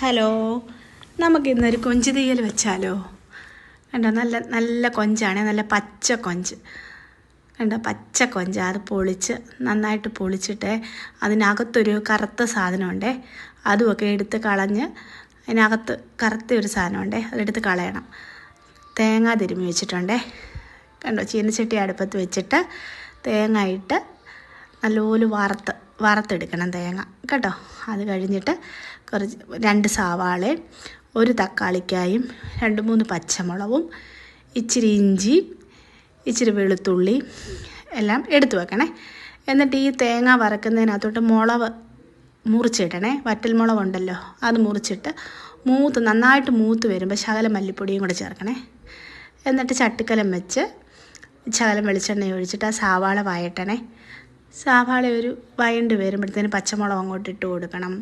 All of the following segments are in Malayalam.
ഹലോ നമുക്ക് ഇന്നൊരു കൊഞ്ച് തീയൽ വെച്ചാലോ? കണ്ടോ നല്ല നല്ല കൊഞ്ചാണ് നല്ല പച്ച കൊഞ്ച്. കണ്ടോ പച്ച കൊഞ്ച്. അത് പൊളിച്ച് നന്നായിട്ട് പൊളിച്ചിട്ട് അതിനകത്തൊരു കറുത്ത സാധനമുണ്ടേ. അതുമൊക്കെ എടുത്ത് കളഞ്ഞ് അതിനകത്ത് കറുത്ത ഒരു സാധനമുണ്ടേ അതെടുത്ത് കളയണം. തേങ്ങ തിരുമ്മി വെച്ചിട്ടുണ്ടേ. കണ്ടോ ചീനച്ചട്ടി അടുപ്പത്ത് വെച്ചിട്ട് തേങ്ങ ഇട്ട് നല്ലപോലെ വറുത്ത് വറുത്തെടുക്കണം തേങ്ങ. കേട്ടോ? അത് കഴിഞ്ഞിട്ട് കുറച്ച് രണ്ട് സവാളയും ഒരു തക്കാളിക്കായും രണ്ട് മൂന്ന് പച്ചമുളകും ഇച്ചിരി ഇഞ്ചി ഇച്ചിരി വെളുത്തുള്ളി എല്ലാം എടുത്തു വെക്കണേ. എന്നിട്ട് ഈ തേങ്ങ വറക്കുന്നതിനകത്തോട്ട് മുളവ് മുറിച്ചിടണേ. വറ്റൽ മുളകുണ്ടല്ലോ അത് മുറിച്ചിട്ട് മൂത്ത് നന്നായിട്ട് മൂത്ത് വരുമ്പോൾ ശകലം മല്ലിപ്പൊടിയും കൂടെ ചേർക്കണേ. എന്നിട്ട് ചട്ടിക്കലം വെച്ച് ശകലം വെളിച്ചെണ്ണ ഒഴിച്ചിട്ട് ആ സവാള വയറ്റണേ സവാള ഒരു വയണ്ട് വരുമ്പോഴത്തേന് പച്ചമുളക് അങ്ങോട്ട് ഇട്ട് കൊടുക്കണം.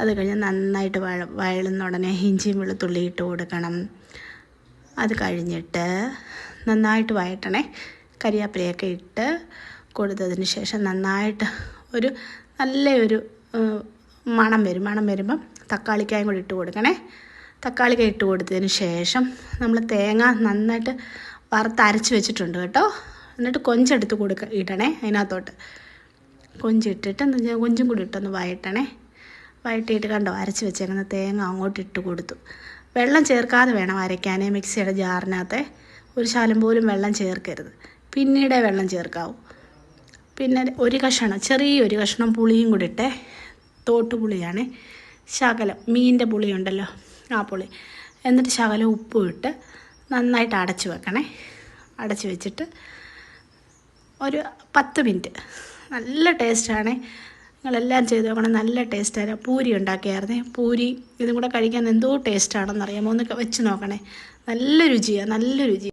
അത് കഴിഞ്ഞ് നന്നായിട്ട് വഴ വയളുന്ന ഉടനെ ഇഞ്ചിയും വെളുത്തുള്ളി ഇട്ട് കൊടുക്കണം. അത് കഴിഞ്ഞിട്ട് നന്നായിട്ട് വയറ്റണേ. കരിയാപ്പിലയൊക്കെ ഇട്ട് കൊടുത്തതിന് ശേഷം നന്നായിട്ട് ഒരു നല്ലൊരു മണം വരും. മണം വരുമ്പം തക്കാളിക്കായും കൂടി ഇട്ട് കൊടുക്കണേ. തക്കാളിക്ക ഇട്ട് കൊടുത്തതിന് ശേഷം നമ്മൾ തേങ്ങ നന്നായിട്ട് വറുത്തരച്ച് വെച്ചിട്ടുണ്ട് കേട്ടോ. എന്നിട്ട് കൊഞ്ചെടുത്ത് കൊടുക്ക ഇടണേ അതിനകത്തോട്ട്. കൊഞ്ചിട്ടിട്ട് എന്താ വെച്ചാൽ കൊഞ്ചും കൂടി ഇട്ടൊന്ന് വയറ്റണേ വയറ്റിയിട്ട് കണ്ടോ അരച്ച് വെച്ചേക്കുന്ന തേങ്ങ അങ്ങോട്ട് ഇട്ട് കൊടുത്തു. വെള്ളം ചേർക്കാതെ വേണം അരയ്ക്കാൻ മിക്സിയുടെ ജാറിനകത്തെ. ഒരു ശാലം പോലും വെള്ളം ചേർക്കരുത്. പിന്നീടേ വെള്ളം ചേർക്കാവൂ. പിന്നെ ഒരു കഷ്ണം ചെറിയൊരു കഷ്ണം പുളിയും കൂടി ഇട്ടേ. തോട്ടുപുളിയാണ് ശകലം മീനിന്റെ പുളിയുണ്ടല്ലോ ആ പുളി. എന്നിട്ട് ശകലം ഉപ്പും ഇട്ട് നന്നായിട്ട് അടച്ചു വെക്കണേ. അടച്ചു വെച്ചിട്ട് ഒരു പത്ത് മിനിറ്റ്. നല്ല ടേസ്റ്റാണ്. നിങ്ങളെല്ലാം ചെയ്ത് നോക്കണം. നല്ല ടേസ്റ്റാണ് പൂരി ഉണ്ടാക്കിയായിരുന്നേ. പൂരി ഇതും കൂടെ കഴിക്കാൻ എന്തോ ടേസ്റ്റാണെന്നറിയാമോ? ഒന്ന് വെച്ച് നോക്കണേ. നല്ല രുചിയാണ് നല്ല രുചി